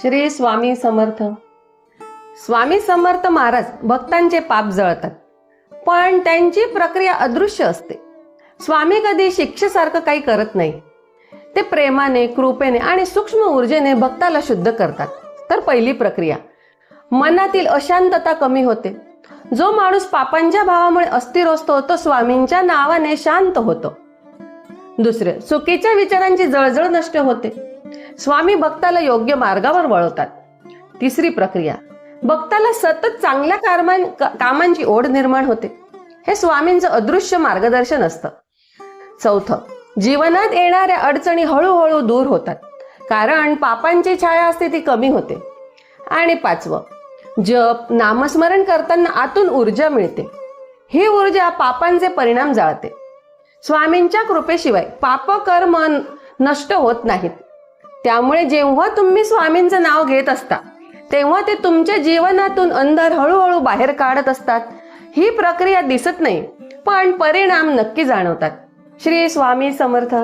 श्री स्वामी समर्थ. स्वामी समर्थ महाराज भक्तांचे पाप जळतात पण त्यांची प्रक्रिया अदृश्य असते. स्वामी कधी शिक्षेसारखं काही करत नाही. ते प्रेमाने कृपेने आणि सूक्ष्म ऊर्जेने भक्ताला शुद्ध करतात. तर पहिली प्रक्रिया मनातील अशांतता कमी होते. जो माणूस पापांच्या भावामुळे अस्थिर असतो तो स्वामींच्या नावाने शांत होतो. दुसरे चुकीच्या विचारांची जळजळ नष्ट होते. स्वामी भक्ताला योग्य मार्गावर वळवतात. तिसरी प्रक्रिया भक्ताला सतत चांगल्या कामां कामांची ओढ निर्माण होते. हे स्वामींचं अदृश्य मार्गदर्शन असतं. चौथं जीवनात येणाऱ्या अडचणी हळूहळू दूर होतात. कारण पापांची छाया असते ती कमी होते. आणि पाचवं जप नामस्मरण करताना आतून ऊर्जा मिळते. ही ऊर्जा पापांचे परिणाम जाळते. स्वामींच्या कृपेशिवाय पाप कर्म नष्ट होत नाहीत. त्यामुळे जेव्हा तुम्ही स्वामींचं नाव घेत असता तेव्हा ते तुमच्या जीवनातून अंधार हळूहळू बाहेर काढत असतात. ही प्रक्रिया दिसत नाही पण परिणाम नक्की जाणवतात. श्री स्वामी समर्थ.